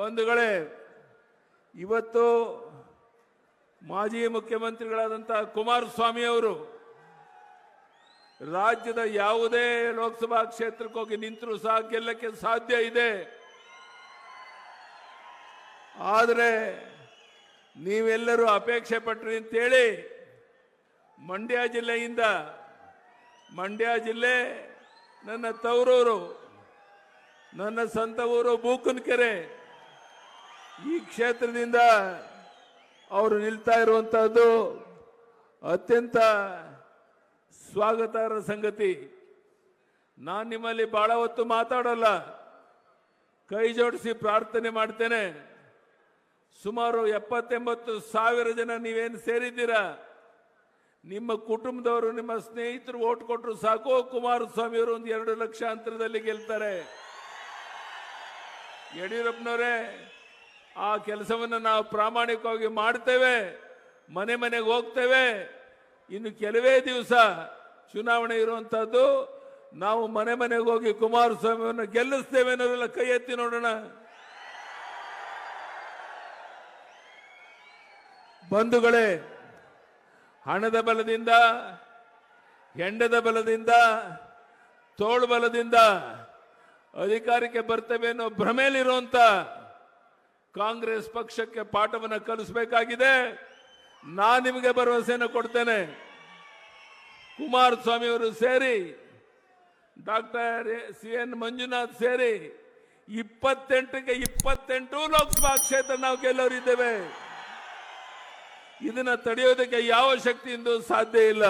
ಬಂಧುಗಳೇ, ಇವತ್ತು ಮಾಜಿ ಮುಖ್ಯಮಂತ್ರಿಗಳಾದಂಥ ಕುಮಾರಸ್ವಾಮಿ ಅವರು ರಾಜ್ಯದ ಯಾವುದೇ ಲೋಕಸಭಾ ಕ್ಷೇತ್ರಕ್ಕೆ ಹೋಗಿ ನಿಂತರೂ ಸಹ ಗೆಲ್ಲಕ್ಕೆ ಸಾಧ್ಯ ಇದೆ. ಆದರೆ ನೀವೆಲ್ಲರೂ ಅಪೇಕ್ಷೆ ಪಟ್ರಿ ಅಂತೇಳಿ ಮಂಡ್ಯ ಜಿಲ್ಲೆಯಿಂದ, ಮಂಡ್ಯ ಜಿಲ್ಲೆ ನನ್ನ ತವರೂರು, ನನ್ನ ಸ್ವಂತ ಊರು ಬೂಕನಕೆರೆ ಈ ಕ್ಷೇತ್ರದಿಂದ ಅವರು ನಿಲ್ತಾ ಇರುವಂತಹದ್ದು ಅತ್ಯಂತ ಸ್ವಾಗತಾರ ಸಂಗತಿ. ನಾನು ನಿಮ್ಮಲ್ಲಿ ಬಹಳ ಹೊತ್ತು ಮಾತಾಡಲ್ಲ. ಕೈ ಜೋಡಿಸಿ ಪ್ರಾರ್ಥನೆ ಮಾಡ್ತೇನೆ. ಸುಮಾರು ಎಪ್ಪತ್ತೆಂಬತ್ತು ಸಾವಿರ ಜನ ನೀವೇನು ಸೇರಿದ್ದೀರಾ? ನಿಮ್ಮ ಕುಟುಂಬದವರು, ನಿಮ್ಮ ಸ್ನೇಹಿತರು ಓಟ್ ಕೊಟ್ಟರು ಸಾಕು. ಕುಮಾರಸ್ವಾಮಿ ಅವರು ಒಂದು ಎರಡು ಲಕ್ಷ ಅಂತರದಲ್ಲಿ ಗೆಲ್ತಾರೆ. ಯಡಿಯೂರಪ್ಪನವರೇ ಆ ಕೆಲಸವನ್ನು ನಾವು ಪ್ರಾಮಾಣಿಕವಾಗಿ ಮಾಡ್ತೇವೆ, ಮನೆ ಮನೆಗೆ ಹೋಗ್ತೇವೆ. ಇನ್ನು ಕೆಲವೇ ದಿವಸ ಚುನಾವಣೆ ಇರುವಂತಹದ್ದು, ನಾವು ಮನೆ ಮನೆಗೆ ಹೋಗಿ ಕುಮಾರಸ್ವಾಮಿಯನ್ನು ಗೆಲ್ಲಿಸ್ತೇವೆ ಅನ್ನೋರೆಲ್ಲ ಕೈ ಎತ್ತಿ ನೋಡೋಣ. ಬಂಧುಗಳೇ, ಹಣದ ಬಲದಿಂದ, ಹೆಂಡದ ಬಲದಿಂದ, ತೋಳು ಬಲದಿಂದ ಅಧಿಕಾರಕ್ಕೆ ಬರ್ತೇವೆ ಅನ್ನೋ ಭ್ರಮೆಯಲ್ಲಿರುವಂತ ಕಾಂಗ್ರೆಸ್ ಪಕ್ಷಕ್ಕೆ ಪಾಠವನ್ನು ಕಲಿಸಬೇಕಾಗಿದೆ. ನಾನು ನಿಮಗೆ ಭರವಸೆಯನ್ನು ಕೊಡ್ತೇನೆ. ಕುಮಾರಸ್ವಾಮಿ ಅವರು ಸೇರಿ, ಡಾಕ್ಟರ್ ಸಿ ಎನ್ ಮಂಜುನಾಥ್ ಸೇರಿ ಇಪ್ಪತ್ತೆಂಟಕ್ಕೆ ಇಪ್ಪತ್ತೆಂಟು ಲೋಕಸಭಾ ಕ್ಷೇತ್ರ ನಾವು ಗೆಲ್ಲೋರಿದ್ದೇವೆ ಇದನ್ನ ತಡೆಯೋದಕ್ಕೆ ಯಾವ ಶಕ್ತಿಯಿಂದ ಸಾಧ್ಯ ಇಲ್ಲ.